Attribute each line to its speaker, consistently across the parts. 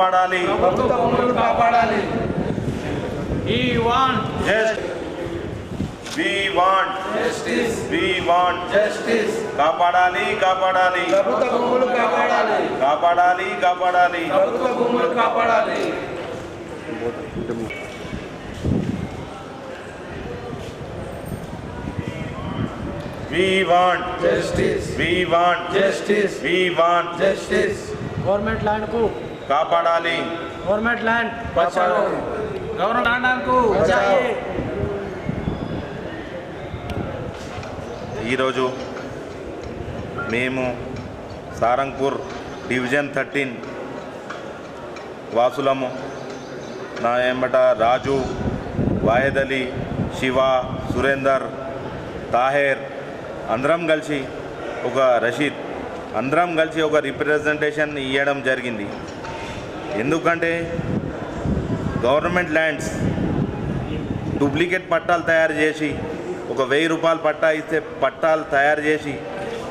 Speaker 1: కాపాడాలి ప్రభుత్వం కాపాడాలి
Speaker 2: we want
Speaker 3: just we want
Speaker 1: justice
Speaker 3: we want
Speaker 1: justice
Speaker 3: కాపాడాలి కాపాడాలి
Speaker 1: ప్రభుత్వ భూములు కాపాడాలి
Speaker 3: కాపాడాలి కాపాడాలి
Speaker 1: ప్రభుత్వ భూములు కాపాడాలి
Speaker 3: We want
Speaker 1: justice.
Speaker 3: We want
Speaker 1: justice.
Speaker 3: We want
Speaker 1: justice.
Speaker 2: Government land को
Speaker 3: కాపాడాలి.
Speaker 2: గవర్నమెంట్ ల్యాండ్
Speaker 1: గవర్నమెంట్
Speaker 3: ఈరోజు మేము సారంగ్పూర్ డివిజన్ థర్టీన్ వాసులము నా ఏమట రాజు వాయదలి శివ సురేందర్ తాహేర్ అందరం కలిసి ఒక రషీద్ అందరం కలిసి ఒక రిప్రజెంటేషన్ ఇవ్వడం జరిగింది. ఎందుకంటే గవర్నమెంట్ ల్యాండ్స్ డూప్లికేట్ పట్టాలు తయారు చేసి ఒక వెయ్యి రూపాయలు పట్టా ఇస్తే పట్టాలు తయారు చేసి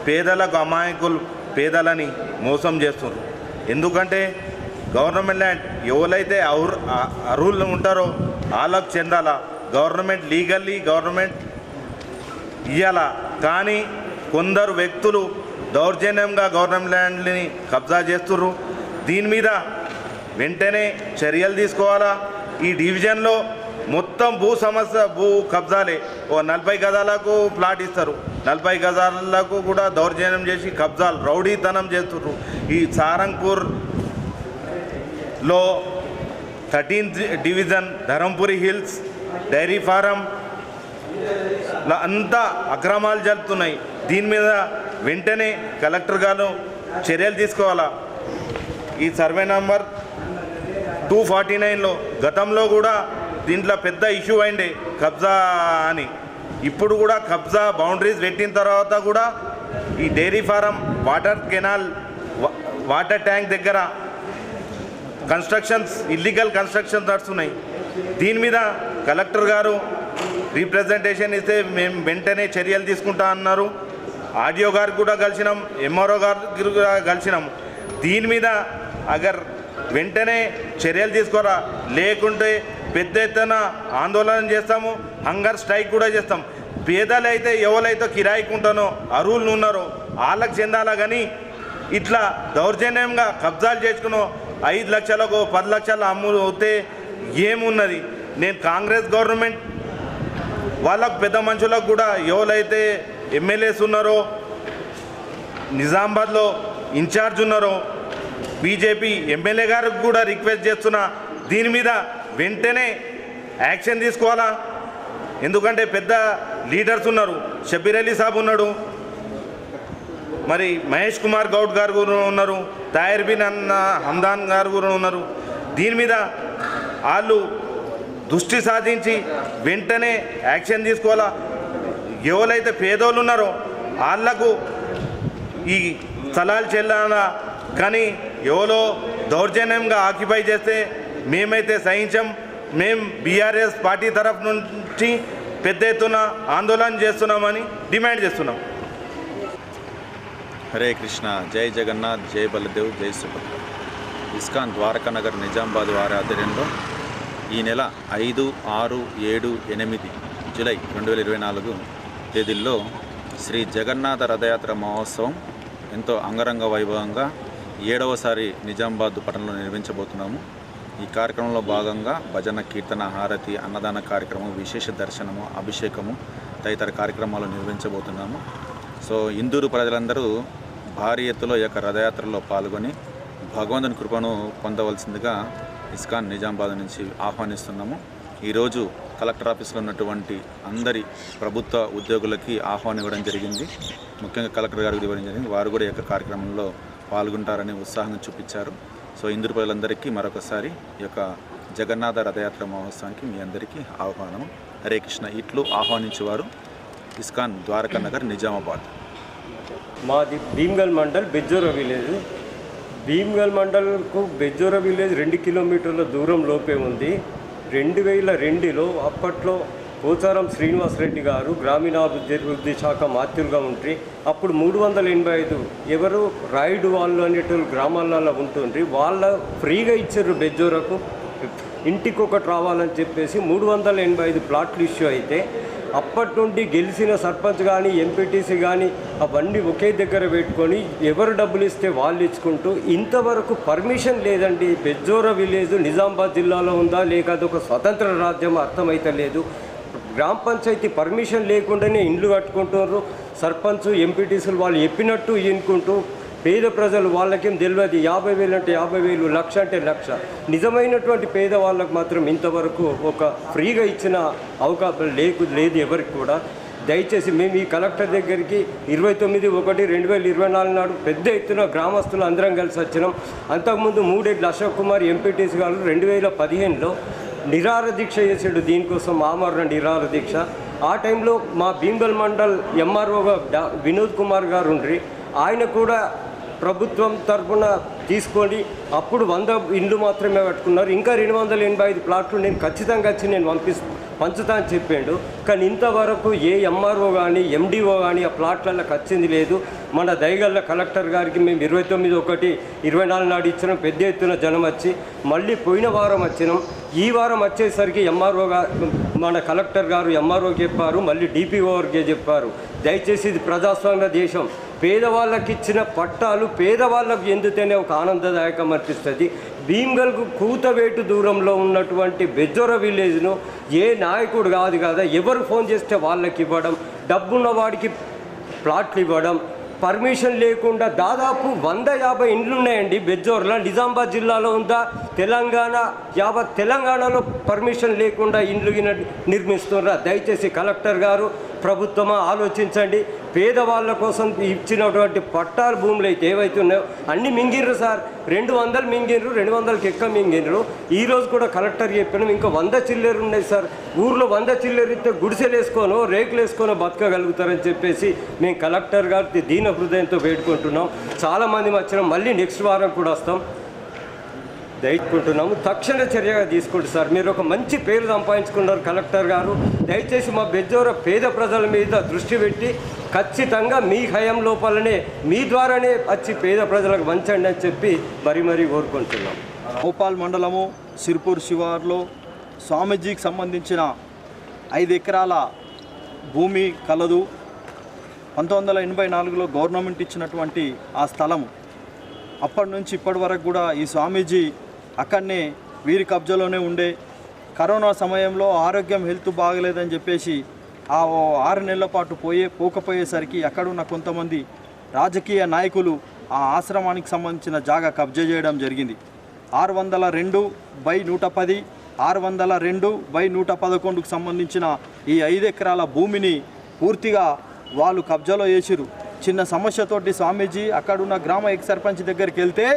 Speaker 3: పేదలకు అమాయకులు పేదలని మోసం చేస్తున్నారు. ఎందుకంటే గవర్నమెంట్ ల్యాండ్ ఎవరైతే అర్ అర్హులు ఉంటారో వాళ్ళకు చెందాలా? గవర్నమెంట్ లీగల్లీ గవర్నమెంట్ ఇవ్వాలా కానీ కొందరు వ్యక్తులు దౌర్జన్యంగా గవర్నమెంట్ ల్యాండ్ని కబ్జా చేస్తున్నారు. దీని మీద వెంటనే చర్యలు తీసుకోవాలా? ఈ డివిజన్లో మొత్తం భూ సమస్య భూ కబ్జాలే. ఓ నలభై గజాలకు ప్లాట్ ఇస్తారు. నలభై గజాలకు కూడా దౌర్జన్యం చేసి కబ్జాలు రౌడీతనం చేస్తున్నారు ఈ సారంగ్పూర్లో thirteen thirteenth division Dharampuri hills dairy farm అంతా అక్రమాలు జరుపుతున్నాయి. దీని మీద వెంటనే కలెక్టర్ గారు చర్యలు తీసుకోవాలా? ఈ సర్వే నంబర్ టూ ఫార్టీ నైన్లో గతంలో కూడా దీంట్లో పెద్ద ఇష్యూ అయిండే కబ్జా అని. ఇప్పుడు కూడా కబ్జా బౌండరీస్ పెట్టిన తర్వాత కూడా ఈ dairy farm water canal water tank దగ్గర కన్స్ట్రక్షన్స్ ఇల్లీగల్ కన్స్ట్రక్షన్స్ నడుస్తున్నాయి. దీని మీద కలెక్టర్ గారు రీప్రజెంటేషన్ ఇస్తే మేము వెంటనే చర్యలు తీసుకుంటా అన్నారు. ఆడియో గారికి కూడా కలిసినాం ఎంఆర్ఓ గారికి కూడా కలిసినాం. దీని మీద అగర్ వెంటనే చర్యలు తీసుకోరా? లేకుంటే పెద్ద ఎత్తున ఆందోళన చేస్తాము హంగర్ స్ట్రైక్ కూడా చేస్తాం. పేదలైతే ఎవరైతే కిరాయికి ఉంటానో అరువులు ఉన్నారో వాళ్ళకి చెందాలా కానీ ఇట్లా దౌర్జన్యంగా కబ్జాలు చేసుకునో ఐదు లక్షలకు పది లక్షల అమ్ము అవుతే ఏమున్నది? నేను కాంగ్రెస్ గవర్నమెంట్ వాళ్ళకు పెద్ద మనుషులకు కూడా ఎవరైతే ఎమ్మెల్యేస్ ఉన్నారో నిజామాబాద్లో ఇన్ఛార్జ్ ఉన్నారో బీజేపీ ఎమ్మెల్యే గారికి కూడా రిక్వెస్ట్ చేస్తున్నా దీని మీద వెంటనే యాక్షన్ తీసుకోవాలా? ఎందుకంటే పెద్ద లీడర్స్ ఉన్నారు. షబీర్ అలీ సాబ్ ఉన్నాడు. మరి మహేష్ కుమార్ గౌడ్ గారు కూడా ఉన్నారు. తాయర్ బిన్ అన్న హమ్దాన్ గారు కూడా ఉన్నారు. దీని మీద వాళ్ళు దృష్టి సాధించి వెంటనే యాక్షన్ తీసుకోవాలా? ఎవరైతే పేదోళ్ళు ఉన్నారో వాళ్ళకు ఈ స్థలాలు చెల్లాలా కానీ ఎవరో దౌర్జన్యంగా ఆక్యుపై చేస్తే మేమైతే సహించం. మేం బీఆర్ఎస్ పార్టీ తరఫు నుంచి పెద్ద ఎత్తున ఆందోళన చేస్తున్నామని డిమాండ్ చేస్తున్నాం.
Speaker 4: హరే కృష్ణ జై జగన్నాథ్ జై బలదేవ్ జై సుభద్ర ఇస్కాన్ ద్వారకా నగర్ నిజామాబాద్ వారి ఆధ్వర్యంలో ఈ నెల ఐదు ఆరు ఏడు ఎనిమిది జూలై రెండు వేల ఇరవై నాలుగు తేదీల్లో శ్రీ జగన్నాథ రథయాత్ర మహోత్సవం ఎంతో అంగరంగ వైభవంగా ఏడవసారి నిజామాబాద్ పట్టణంలో నిర్వహించబోతున్నాము. ఈ కార్యక్రమంలో భాగంగా భజన కీర్తన హారతి అన్నదాన కార్యక్రమం విశేష దర్శనము అభిషేకము తదితర కార్యక్రమాలు నిర్వహించబోతున్నాము. సో ఇందూరు ప్రజలందరూ భారీ ఎత్తులో ఈ యొక్క రథయాత్రలో పాల్గొని భగవంతుని కృపను పొందవలసిందిగా ఇస్కాన్ నిజామాబాద్ నుంచి ఆహ్వానిస్తున్నాము. ఈరోజు కలెక్టర్ ఆఫీస్లో ఉన్నటువంటి అందరి ప్రభుత్వ ఉద్యోగులకి ఆహ్వానం ఇవ్వడం జరిగింది. ముఖ్యంగా కలెక్టర్ గారికి ఇవ్వడం జరిగింది. వారు కూడా ఈ యొక్క కార్యక్రమంలో పాల్గొంటారని ఉత్సాహంగా చూపించారు. సో ఇందు ప్రజలందరికీ మరొకసారి ఈ యొక్క జగన్నాథ రథయాత్ర మహోత్సవానికి మీ అందరికీ ఆహ్వానం. హరే కృష్ణ. ఇట్లు ఆహ్వానించేవారు ఇస్కాన్ ద్వారకా నగర్ నిజామాబాద్.
Speaker 5: మాది భీమ్గల్ మండల్ బెజ్జోర విలేజ్. భీమ్గల్ మండల్కు బెజ్జోర విలేజ్ రెండు కిలోమీటర్ల దూరం లోపే ఉంది. రెండు వేల రెండులో అప్పట్లో పోచారం శ్రీనివాసరెడ్డి గారు గ్రామీణాభివృద్ధి శాఖ మాత్యులుగా ఉంటే అప్పుడు మూడు వందల ఎనభై ఐదు ఎవరు రాయుడు వాళ్ళు అనేటువంటి గ్రామాలలో ఉంటుండ్రి. వాళ్ళ ఫ్రీగా ఇచ్చారు బెజ్జోరకు. ఇంటికి ఒకటి రావాలని చెప్పేసి మూడు వందల ఎనభై ఐదు ప్లాట్లు ఇష్యూ అయితే అప్పటి నుండి గెలిచిన సర్పంచ్ కానీ ఎంపీటీసీ కానీ అవన్నీ ఒకే దగ్గర పెట్టుకొని ఎవరు డబ్బులు ఇస్తే వాళ్ళు ఇచ్చుకుంటూ ఇంతవరకు పర్మిషన్ లేదండి. బెజ్జోర విలేజ్ నిజామాబాద్ జిల్లాలో ఉందా? లేక అది ఒక స్వతంత్ర రాజ్యం అర్థమైతే లేదు గ్రామ పంచాయతీ పర్మిషన్ లేకుండానే ఇండ్లు కట్టుకుంటున్నారు. సర్పంచ్ ఎంపీటీసీలు వాళ్ళు చెప్పినట్టు ఎన్నుకుంటూ పేద ప్రజలు వాళ్ళకేం తెలియదు యాభై వేలు అంటే యాభై వేలు లక్ష అంటే లక్ష. నిజమైనటువంటి పేద వాళ్ళకు మాత్రం ఇంతవరకు ఒక ఫ్రీగా ఇచ్చిన అవకాశం లేకు లేదు ఎవరికి కూడా. దయచేసి మేము ఈ కలెక్టర్ దగ్గరికి ఇరవై తొమ్మిది ఒకటి రెండు వేల ఇరవై నాలుగు నాడు పెద్ద ఎత్తున గ్రామస్తులు అందరం కలిసి వచ్చినాం. అంతకుముందు మూడేళ్ళు అశోక్ కుమార్ ఎంపీటీసీ గారు రెండు వేల పదిహేనులో నిరార దీక్ష చేసాడు దీనికోసం మామరణ నిరార దీక్ష. ఆ టైంలో మా భీంగల్ మండల్ ఎంఆర్ఓగా వినోద్ కుమార్ గారు ఉండ్రి. ఆయన కూడా ప్రభుత్వం తరఫున తీసుకొని అప్పుడు వంద ఇండ్లు మాత్రమే కట్టుకున్నారు. ఇంకా రెండు వందల ఎనభై ఐదు ప్లాట్లు నేను ఖచ్చితంగా వచ్చి నేను పంపిస్తాను పంచుతా అని చెప్పాడు. కానీ ఇంతవరకు ఏ ఎంఆర్ఓ కానీ ఎండిఓ కానీ ఆ ప్లాట్లలో వచ్చింది లేదు. మన దయగల్ల కలెక్టర్ గారికి మేము ఇరవై తొమ్మిది ఒకటి ఇరవై నాలుగు నాడు ఇచ్చినాం. పెద్ద ఎత్తున జనం వచ్చి. మళ్ళీ పోయిన వారం వచ్చినాం. ఈ వారం వచ్చేసరికి ఎంఆర్ఓ గారు మన కలెక్టర్ గారు ఎంఆర్ఓ చెప్పారు మళ్ళీ డిపిఓ గారికి చెప్పారు. దయచేసి ఇది ప్రజాస్వామ్య దేశం. పేదవాళ్ళకి ఇచ్చిన పట్టాలు పేదవాళ్ళకు ఎందుతేనే ఒక ఆనందదాయకం అనిపిస్తుంది. భీమ్గల్కు కూతవేటు దూరంలో ఉన్నటువంటి బెజ్జొర విలేజ్ను ఏ నాయకుడు కాదు కదా ఎవరు ఫోన్ చేస్తే వాళ్ళకి ఇవ్వడం డబ్బున్న వాడికి ప్లాట్లు ఇవ్వడం పర్మిషన్ లేకుండా దాదాపు వంద యాభై ఇండ్లు ఉన్నాయండి బెజ్జోర్లో. నిజామాబాద్ జిల్లాలో ఉందా? తెలంగాణ యావత్ తెలంగాణలో పర్మిషన్ లేకుండా ఇండ్లు నిర్మిస్తున్నారా. దయచేసి కలెక్టర్ గారు ప్రభుత్వమా ఆలోచించండి. పేదవాళ్ళ కోసం ఇచ్చినటువంటి పట్టాల భూములు అయితే ఏవైతే ఉన్నాయో అన్ని మింగిర్రు సార్. రెండు వందలు మింగిర్రు రెండు వందలకి ఎక్కువ మింగిర్రు. ఈరోజు కూడా కలెక్టర్ చెప్పినాం ఇంకా వంద చిల్లెరు ఉన్నాయి సార్. ఊర్లో వంద చిల్లెరు ఇస్తే గుడిసెలు వేసుకోనో రేకులు వేసుకోనో బతకగలుగుతారని చెప్పేసి మేము కలెక్టర్ గారికి దీన హృదయంతో వేడుకుంటున్నాం. చాలామంది వచ్చినాం మళ్ళీ నెక్స్ట్ వారం కూడా వస్తాం. దయచుకుంటున్నాము తక్షణ చర్యగా తీసుకుంటారు సార్. మీరు ఒక మంచి పేరు సంపాదించుకున్నారు కలెక్టర్ గారు. దయచేసి మా బెజ్జోర పేద ప్రజల మీద దృష్టి పెట్టి ఖచ్చితంగా మీ హయం లోపలనే మీ ద్వారానే వచ్చి పేద ప్రజలకు వంచండి అని చెప్పి మరీ మరీ కోరుకుంటున్నాం.
Speaker 6: భోపాల్ మండలము సిర్పూర్ శివార్లో స్వామీజీకి సంబంధించిన ఐదు ఎకరాల భూమి కలదు. పంతొమ్మిది వందల ఎనభై నాలుగులో గవర్నమెంట్ ఇచ్చినటువంటి ఆ స్థలం అప్పటి నుంచి ఇప్పటి వరకు కూడా ఈ స్వామీజీ అక్కడనే వీరి కబ్జాలోనే ఉండే. కరోనా సమయంలో ఆరోగ్యం హెల్త్ బాగలేదని చెప్పేసి ఆ ఓ ఆరు నెలల పాటు పోయే పోకపోయేసరికి అక్కడున్న కొంతమంది రాజకీయ నాయకులు ఆ ఆశ్రమానికి సంబంధించిన జాగా కబ్జా చేయడం జరిగింది. ఆరు వందల రెండు బై నూట పది ఆరు వందల రెండు బై నూట పదకొండుకు సంబంధించిన ఈ ఐదు ఎకరాల భూమిని పూర్తిగా వాళ్ళు కబ్జాలో వేసిరు చిన్న సమస్యతోటి స్వామీజీ అక్కడున్న గ్రామ ఎక్స్ సర్పంచ్ దగ్గరికి వెళ్తే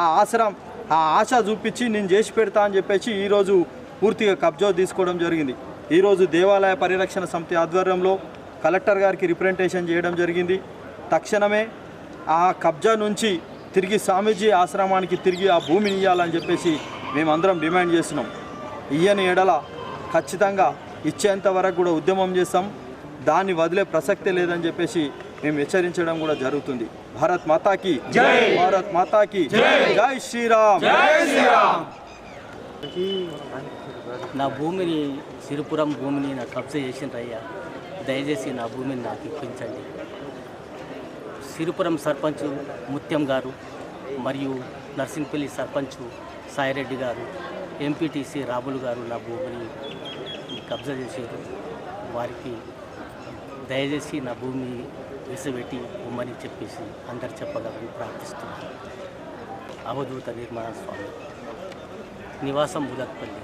Speaker 6: ఆ ఆశ్రమం ఆ ఆశ చూపించి నేను చేసి పెడతా అని చెప్పేసి ఈరోజు పూర్తిగా కబ్జా తీసుకోవడం జరిగింది. ఈరోజు దేవాలయ పరిరక్షణ సమితి ఆధ్వర్యంలో కలెక్టర్ గారికి రిప్రజెంటేషన్ చేయడం జరిగింది. తక్షణమే ఆ కబ్జా నుంచి తిరిగి స్వామీజీ ఆశ్రమానికి తిరిగి ఆ భూమిని ఇవ్వాలని చెప్పేసి మేమందరం డిమాండ్ చేస్తున్నాం. ఇయ్యని ఎడల ఖచ్చితంగా ఇచ్చేంత వరకు కూడా ఉద్యమం చేస్తాం. దాన్ని వదిలే ప్రసక్తే లేదని చెప్పేసి మేము హెచ్చరించడం కూడా జరుగుతుంది. భారత్ మాతాకి భారత్ మాతాకి జై. శ్రీరామ్.
Speaker 7: నా భూమిని సిరిపురం భూమిని నాకు కబ్జా చేసిండ్రయ్యా దయచేసి నా భూమిని నాకు ఇప్పించండి. సిరిపురం సర్పంచ్ ముత్యం గారు మరియు నర్సింగ్పల్లి సర్పంచ్ సాయిరెడ్డి గారు ఎంపీటీసీ రాములు గారు నా భూమిని కబ్జా చేసారు వారికి దయచేసి నా భూమి విసబెట్టి ఉమ్మని చెప్పేసి అందరు చెప్పగలని ప్రార్థిస్తున్నాను అవధూత నిర్మాణ స్వామి. నివాసం ముదక్పల్లి